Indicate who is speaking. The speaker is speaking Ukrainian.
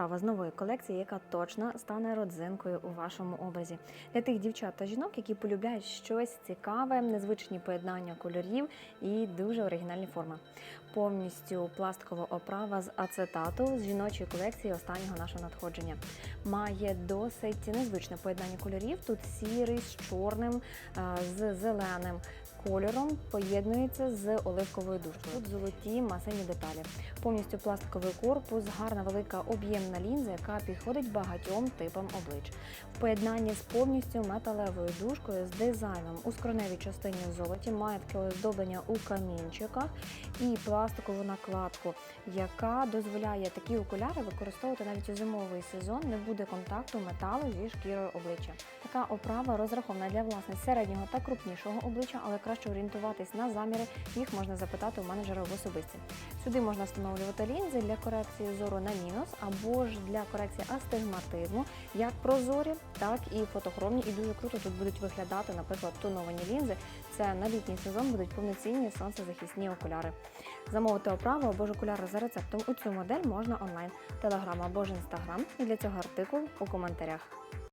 Speaker 1: оправа з нової колекції, яка точно стане родзинкою у вашому образі. Для тих дівчат та жінок, які полюбляють щось цікаве, незвичні поєднання кольорів і дуже оригінальні форми. Повністю пластикова оправа з ацетату з жіночої колекції останнього нашого надходження. Має досить незвичне поєднання кольорів. Тут сірий з чорним, з зеленим кольором поєднується з оливковою дужкою. Тут золоті масивні деталі. Повністю пластиковий корпус, гарна велика об'ємна лінза, яка підходить багатьом типам облич. В поєднанні з повністю металевою дужкою з дизайном у скроневій частині в золоті має таке оздоблення у камінчиках і пластикову накладку, яка дозволяє такі окуляри використовувати навіть у зимовий сезон. Не буде контакту металу зі шкірою обличчя. Така оправа розрахована для власне середнього та крупнішого обличчя, але краще орієнтуватись на заміри. Їх можна запитати у менеджера в особисті. Сюди можна встановлювати лінзи для корекції зору на мінус або ж для корекції астигматизму, як прозорі, так і фотохромні. І дуже круто тут будуть виглядати, наприклад, тоновані лінзи. Це на літній сезон будуть повноцінні сонцезахисні окуляри. Замовити оправу або ж окуляри за рецептом у цю модель можна онлайн, телеграм або ж інстаграм. І для цього артикул у коментарях.